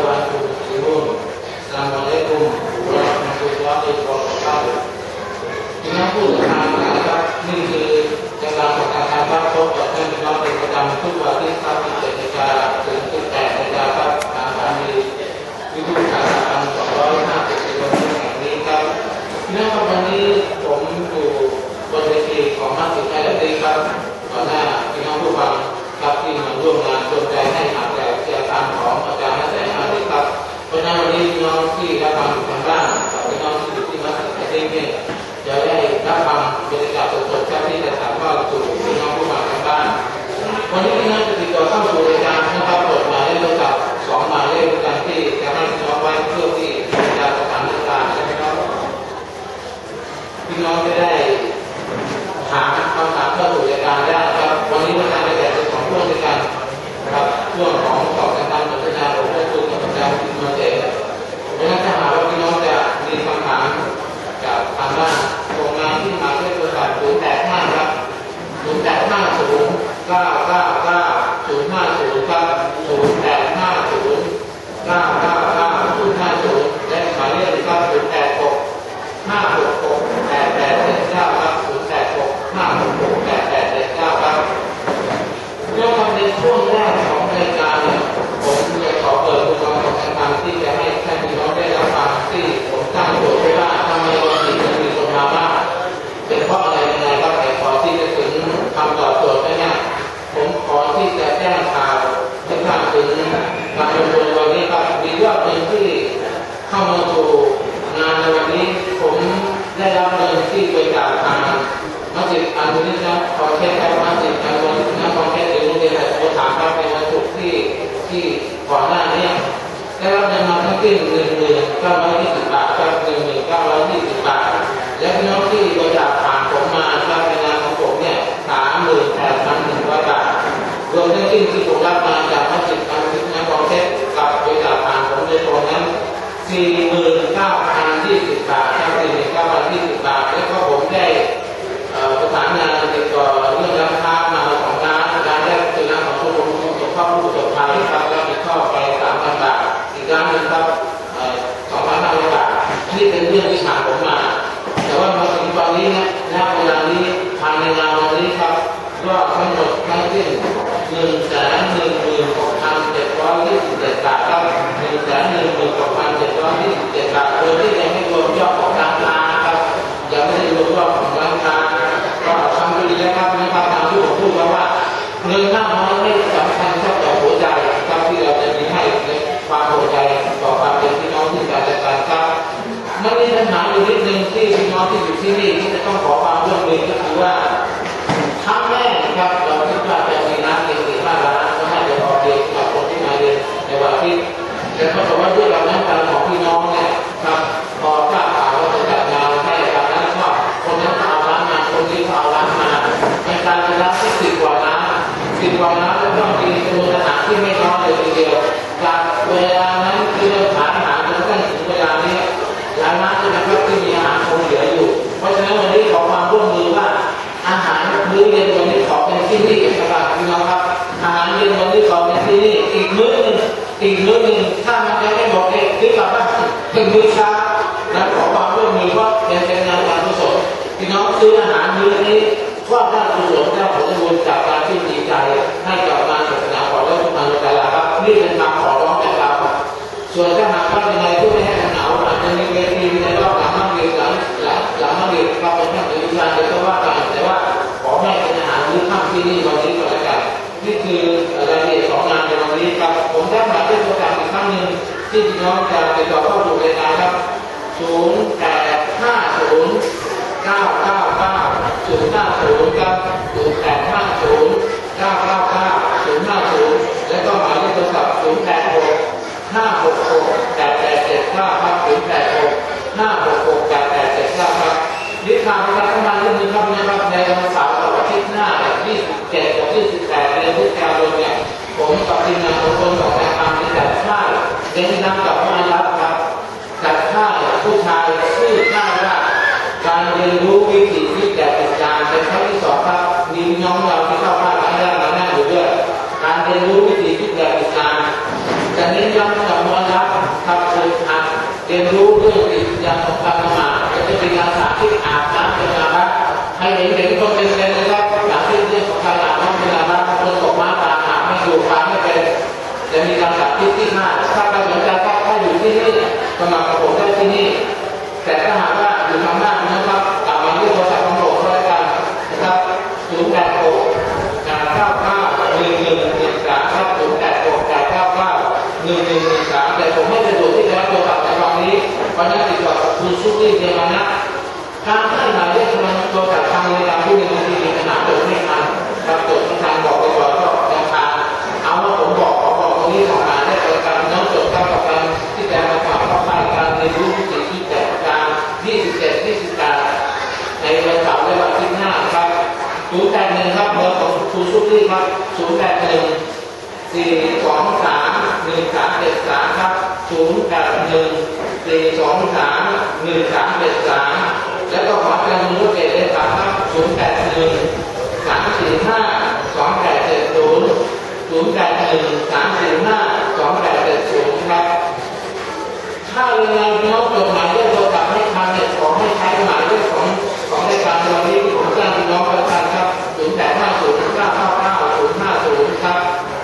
warahmatullahi Assalamualaikum warahmatullahi wabarakatuh ที่นักพูดนะครันี่คือการประกาศารพบกับานพี่น้องเป็ระจทุกวันที่ครับที่เจ็ดนาฬิกาถึงสิบกาครับทางสถานีที่สารแห่งนี้ครับพี่น้องครับวันี้ผมอยู่บนเวทีขอมคิดไทยแลนด์ครับ ถามคำถามเข้าสู่รายการได้ครับวันนี้ปรายการจะแบ่งเป็นสองช่วงด้วยกันครับช่วงของตอบคำถามสนทนาผมได้คุยกับอาจารย์คุณมาเจเพราะฉะนั้นถ้าหากว่าพี่น้องจะมีคำถามกับทางบ้านโรงงานที่มาด้วยโทรศัพท์ศูนย์แปดห้าครับศูนย์แปดห้าศูนย์เก้าเก้าเก้าศูนย์ห้าศูนย์ครับศูนย์แปดห้าศูนย์เก้าเก้าเก้าศูนย์ห้าศูนย์และหมายเลขครับศูนย์แปดหกห้าหกหกแปดแปดเจ็ดเก้าครับศูนย์แปดหกห้าหกหกแปดแปดเจ็ดเก้าครับเรื่องคำในช่วงแรกของรายการเนี่ยผมจะขอเปิดตัวของทางที่จะให้ท่านพี่น้องได้รับฟังที่ผมตั้งโจทย์ไว้ว่าทำไมวันนี้จะมีคนมาบ้างเป็นเพราะอะไรยังไงครับแต่ขอที่จะถึงคำตอบโจทย์เนี่ยผมขอที่จะแจ้งข่าวให้ทราบถึงการประชุมวันนี้ครับมียอดเงินที่เข้ามาสู่งานในวันนี้ ผม ได้รับเงินที่บริจาคทางมัสยิดอันนี้นะขอแค่ครับมัสยิดอันนี้นะขอแค่หรือโรงเรียนแต่ผมถามครับเป็นวันศุกที่ที่ก่อนหน้านี้ได้รับเงินมาทั้งสิ้นหนึ่งหมื่นเก้าร้อยยี่สิบบาทครับหนึ่งหมื่นเก้าร้อยยี่สิบบาท และพี่น้องที่บริจาคผ่านผมมาครับในนามของผมเนี่ยสามหมื่นแปดพันหนึ่งร้อยบาทรวมทั้งสิ้นที่ผมรับมาจากมัสยิดอันนี้นะกองเทพกับบริจาคผ่านผมโดยตรงนั้นสี่ รื่องที่ผ่านผมมา แต่ว่ามาถึงตอนนี้นะณเวลานี้ภายในงานวันนี้ครับก็ทั้งหมดทั้งสิ้นหนึ่งแสนหนึ่งหมื่นหกพันเจ็ดร้อยยี่สิบเจ็ดบาท อีกมื้อหนึ่งถ้ามัน ที่พี่น้องจะติดต่อเข้าสู่รายการครับ 0850999050ครับ0 8 5 0 9 9 9 0 5 0 และก็หมายเลขโทรศัพท์0 8 6 5 6 6 8 8 7 9ครับ0 8 6 5 6 6 8 8 7 9ครับนิทานประจำวันเรื่องนี้ครับ เน้นนำกลับมารับครับจัดค่ายผู้ชายชื่อค่ายว่าการเรียนรู้วิธีที่แตกต่างเป็นครั้งที่สองครับมีน้องเราที่เข้ามาครั้งแรกมาแน่อยู่ด้วยการเรียนรู้วิธีที่แตกต่างจะเน้นนำกลับมารับครับคือการเรียนรู้เรื่องวิธีการของการละหมาดจะเป็นการสาธิตอาบน้ำเป็นอาบัให้เห็นเห็นคน นี้เพราะนั้นติดต่อกับคุณซุกี้เดียมานะทางให้หมายเลขโทรศัพท์ทางเวลาผู้หนึ่งนทีมีปัญหาจดไม่ทันครับจดไม่ทันบอกไปก่อนก็ยังทานเอาว่าผมบอกขอบอกตรงนี้ของการได้เกิดการน้องจดเข้ากับการที่จะมาฝากเข้าไปการเรียนรู้วิถีชีวิตแบบการ27 28ในวันเสาร์และวันที่5ครับ081ครับเบอร์ของครูซุปลี่ครับ081 423 1373ครับ081 สี่สองสามหนึ่งสามเจ็ดสามแล้วก็ขอเป็นมูเกตดเจ็ดสาครับศูนย์แปดหนึ่งสามสี่ห้าสองแปดเจ็ดศูนย์ศูนย์แปดหนึ่งสามสี่ห้าสองแปดเจ็ดศูนย์ครับถ้าเรือน้องจดหมายเลขโทรศัพท์ให้ทางเด็กยขอให้ใช้หมายเลขของของรายการวันนี้ผมจะนำน้องประธานครับศูนย์แปดห้าศูนย์เก้าเก้าเก้าศูนย์ห้าศูนย์ครับ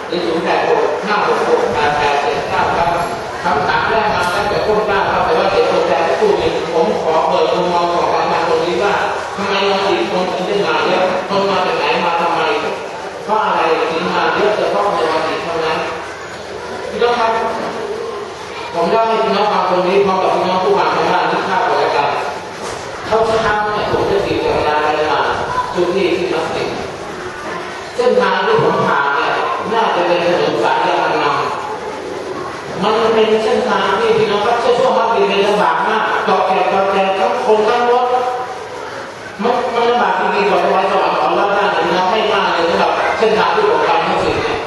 หรือศูนย์แปดหกห้าหกหกแปดแปดเจ็ดเก้าครับคำถามแรกมาแล้วจะพูดได้ อีกผมขอเปิดมุมมองของอาจารย์คนนี้ว่าทำไมเราสี่คนถึงได้มาเยอะคนมาจากไหนมาทำไมเพราะอะไรถึงมาเยอะเฉพาะในวันนี้เท่านั้นพี่น้องครับ ผมเล่าให้พี่น้องฟังตรงนี้พร้อมกับพี่น้องผู้ฟังทางบ้านที่ข้าวของรายการเขาเช้าเนี่ยผมจะขี่จักรยานไปมาทุกที่ที่มัสยิดเส้นทางที่ผมผ่านเนี่ยน่าจะเป็นถนนสายยานนำมันเป็นเส้นทางที่พี่น้องค ก่ทั้งตั้งรถมันมันลำบากจริงๆกว่าจะไว้สวรรค์ของเราได้เนี่ยพี่น้องให้มากเลยสำหรับเส้นทางที่ผมไปมัสยิดเนี่ย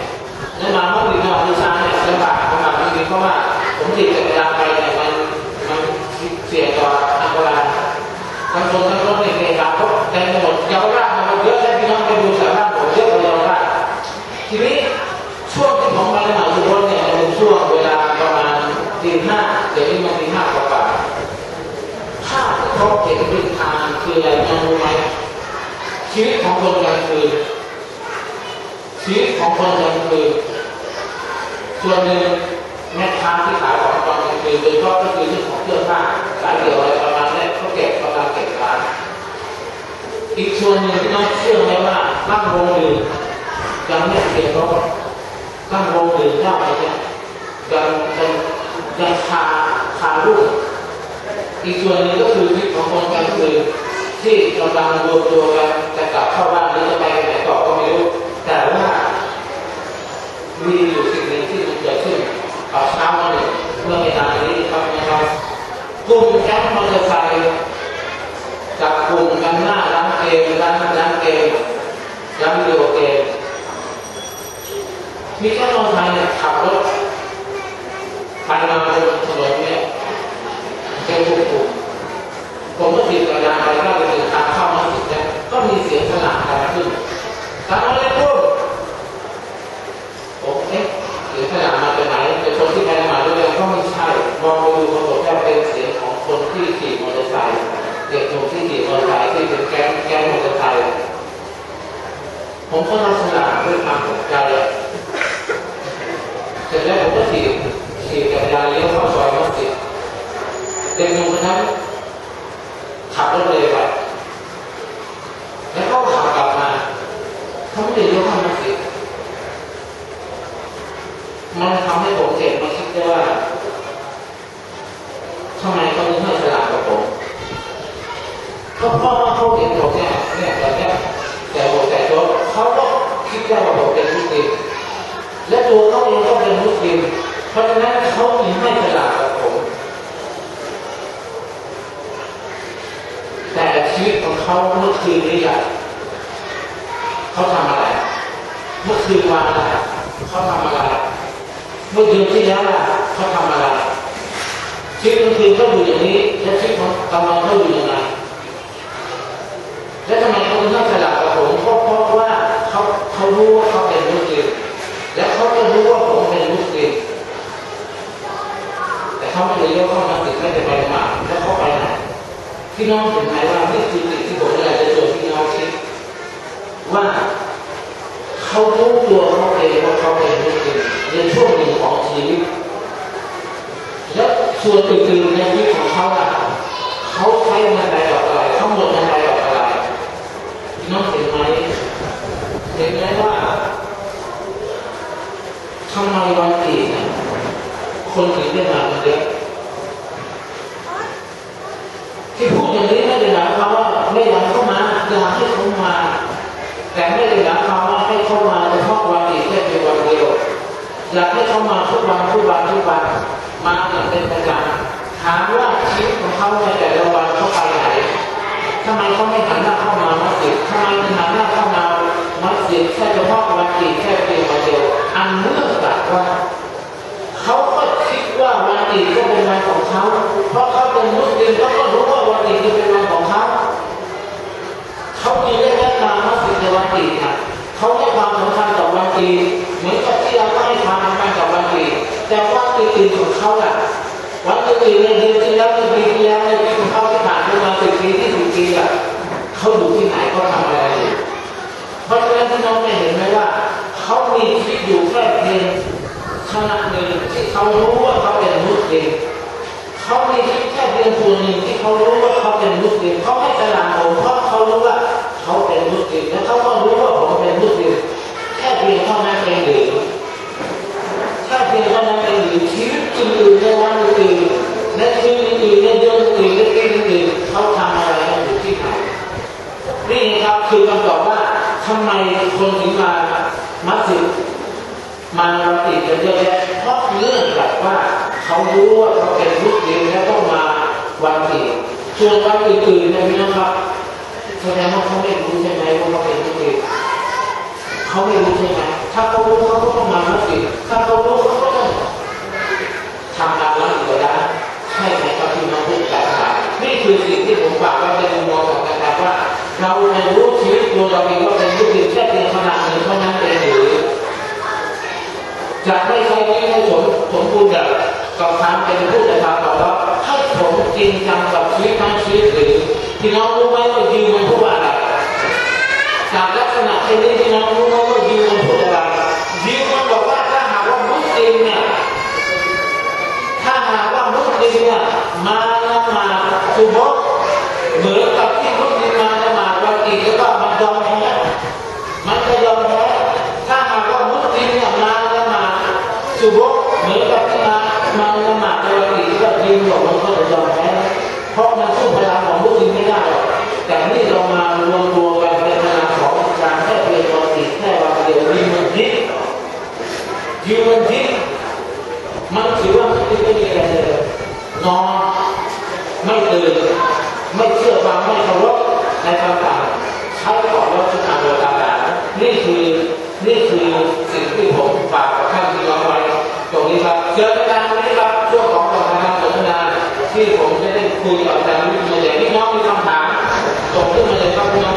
แล้วมาเมัสยิดเนี่ยคือช้าเนี่ยลำบากลำบากจริงๆเพราะว่าผมติดจักรยานไปเนี่ยมันมันเสี่ยงต่ออันตรายทั้งคนทั้งรถในเสี่ยงครับเต็มหมดเยาวราชมันเยอะแล้วพี่น้องไปดูสถานผมเยอะกว่าเยาวราชทีนี้ช่วงที่ผมไปมหาสุพรรณเนี่ยจะเป็นช่วงเวลาประมาณตีห้าเดี๋ยวนี้มันตีห้ากว่าๆถ้า เขาเห็นเป็นทางคืออะไรน้องรู้ไหมชีวิตของคนกลางคืนชีวิตของคนกลางคืนส่วนหนึ่งแม่ค้าที่ขายของตอนกลางคืนโดยเฉพาะก็คือเรื่องของเสื้อผ้าสายเดี่ยวอะไรประมาณนี้เขาเก็บกำลังเก็บร้านอีกส่วนหนึ่งที่น้องเชื่อไหมว่าตั้งโรงดื่มยังไม่เก็บเขาตั้งโรงดื่มเหล้าไรเนี่ยยังยังยังคาคาลูก อีกส่วนหนึ่งก็คือชีวิของคนกลางคืนที่กำลังรวมตัวกันจะกลับเข้าบ้านหรือจะไปไหนต่อก็ไม่รู้แต่ว่ามีอยู่สิ่งหนึ่งที่มันเกิดขึ้นตอนเช้าวันหนึ่งเมื่อไม่นานนี้ครับนะครับกลุ่มแก๊งมอเตอร์ไซค์กับกลุ่มกันหน้าร้านเกมร้านร้านเกมร้านวิดีโอเกมมีแค่มอเตอร์ไซค์เนี่ยขับรถไปมาบนถนนเนี่ยเป็นกลุ่มกลุ่มผมก็ขี่จักรยานไปก็ไปถึงทางเข้ามาสิเนี่ยก็มีเสียงสนั่นกันขึ้นสามอะไรพูด ผมเอ๊ะหรือขนาดมาจากไหนเป็นคนที่ไปมาด้วยก็ไม่ใช่ มองดูปรากฏว่าเป็นเสียงของคนที่ขี่มอเตอร์ไซค์เด็กหนุ่มที่ขี่มอเตอร์ไซค์ที่เป็นแก๊งแก๊งมอเตอร์ไซค์ผมก็ลักษณะด้วยความตกใจเสร็จแล้วผมก็ขี่ขี่จักรยานเลี้ยวเข้าซอยมัสยิดเด็กหนุ่มคนนั้นขับรถเลยไปแล้วก็ขับกลับมาเขาไม่ได้เลี้ยวเข้ามัสยิดมันทำให้ผมเก็บมาคิดได้ว่าทำไมเขาถึงไม่ฉลาดกว่าผมก็ เพราะว่าเขาเห็นผมเนี่ยเนี่ยแบบเนี้ยแต่หัวแต่ตัวเขาก็คิดได้ว่าผมเป็นมุสลิมและตัวเขาเองก็เป็นมุสลิมเพราะฉะนั้นเขาไม่ฉลาดกว่าผม แต่ชีวิตของเขาเมื่อคืนนี้อะเขาทำอะไร เมื่อคืนวานอะไรเขาทำอะไร เมื่อเดือนที่แล้วล่ะเขาทำอะไรชีวิตกลางคืนเขาอยู่อย่างนี้ และชีวิตของกลางเขาอยู่อยังไง และทำไมเขาถึงต้องฉลาดกว่าผมเพราะเพราะว่าเขาเขารู้ว่าเขาเป็นมุสลิมและเขาก็รู้ว่าผมเป็นมุสลิมแต่เขาไม่ได้ยกเข้ามาติดไม่ได้ไปมาแล้วเขาไปไหนพี่น้องเห็นไหมว่านี่คือสิ่งที่ผมอยากจะชวนพี่น้องคิดว่าเขารู้ตัวเขาเองว่าเขาเป็นมุสลิมในช่วงหนึ่งของชีวิตแล้วส่วนอื่นๆในชีวิตของเขาอะเขาใช้เงินใดออกอะไรเขาหมดเงินใดออกอะไรพี่น้องเห็นไหมเห็นไหมว่าทำไมวันอีกเนี่ย คนถึงได้มากันเยอะที่พูดอย่างนี้ไม่ได้หมายความว่าไม่อยากเข้ามาอยากให้เขามา แต่ไม่ได้หมายความว่าให้เข้ามาเฉพาะวันอีกแค่เพียงวันเดียวอยากให้เข้ามาทุกวันทุกวันทุกวันมาอย่างเป็นประจำถามว่าชีวิตของเขาในแต่ละวันเขาไปไหนทำไมเขาไม่หันหน้าเข้ามามัสยิดทำไมไม่หันหน้าเข้ามามัสยิดแค่เฉพาะวันอีกแค่เพียงวันเดียวอันเนื่องจากว่า วันอีกก็เป็นวันของเขาเพราะเขาเป็นมุสลิมเขาก็รู้ว่าวันอีกจะเป็นวันของเขาเขาจึงได้แนะนำมัสยิดในวันอีกนะเขาให้ความสำคัญต่อวันอีกเหมือนกับที่เราให้ความสำคัญต่อวันอีกแต่ว่าอื่นๆของเขาล่ะวันอื่นในเดือนที่แล้วในปีที่แล้วในปีของเขาที่ผ่านมาสิบปีที่สิบปีอะเขาอยู่ที่ไหนเขาทำอะไรอยู่เพราะฉะนั้นพี่น้องไม่เห็นไหมว่าเขามีชีวิตอยู่แค่เพียง ขณะหนึ่งที่เขารู้ว่าเขาเป็นมุสลิมเขามีแค่เพียงส่วนหนึ่งที่เขารู้ว่าเขาเป็นมุสลิมเขาให้สลามผมเพราะเขารู้ว่าเขาเป็นมุสลิมและเขาผมเป็นมุสลิมแค่เพียงเท่านั้นเองหรือแค่เพียงเท่านั้นเองหรือชีวิตอื่นๆในวันอื่นๆในคืนอื่นๆในเดือนอื่นๆในปีอื่นๆเขาทำอะไรกันอยู่ที่ไหนนี่ครับคือคำตอบว่าทำไมคนถึงมามัสยิด มาวันติดกันเยอะแยะเพราะเนื่องจากว่าเขารู้ว่าเขาเป็นมุสลิมแล้วต้องมาวันติด ส่วนวันอื่นๆนยพี่น้องครับแสดงว่าเขาไม่รู้ใช่ไหมว่าเขาเป็นมุสลิมเขาไม่รู้ใช่ไหมถ้าเขารู้เขาก็ต้องมามัสยิดถ้าเขารู้เขาก็ต้องทำงานแล้วอีกแล้วใช่ไหมครับพี่น้องทุกท่านนี่คือสิ่งที่ผมฝากไว้ในมุมมองของการว่า เราในรู้ชีวิตตัวเราเองว่าเป็นมุสลิมแค่เพียงขนาดหนึ่งเท่านั้นเองหรือจะให้ใช้ชีวิตให้สมสมบูรณ์แบบ กับการเป็นผู้กระทำต่อว่าให้ผมจริงจังกับชีวิตทั้งชีวิตหรือพี่น้องรู้ไหมว่ายิวมันพูดว่าอะไรจากลักษณะเช่นนี้พี่น้องรู้ไหมว่ายิวมันพูดอะไรยิวมันบอกว่าถ้าหากว่ามุสลิมเนี่ยถ้าหากว่ามุสลิมเนี่ยมาละหมาดสุบฮ์เหมือน ก็ยิวบอกมันก็จะยอมแพ้เพราะมันสู้พลังของมุสลิมไม่ได้แต่นี่เรามารวมตัวกันในพลังของการแค่เพียงวันอีกแค่วันเดียวยิวมันยิงยิวมันยิงมันถือว่าไม่มีอะไรเลยนอนไม่ตื่นไม่เชื่อฟังไม่เคารพในคำสั่งใช้ของรัชการโดยตาการนี่คือนี่คือ ที่ผมจะได้คุยกับอาจารย์วิทยางที่น้องมีคำถามส่งขึ้นมาเลยครับ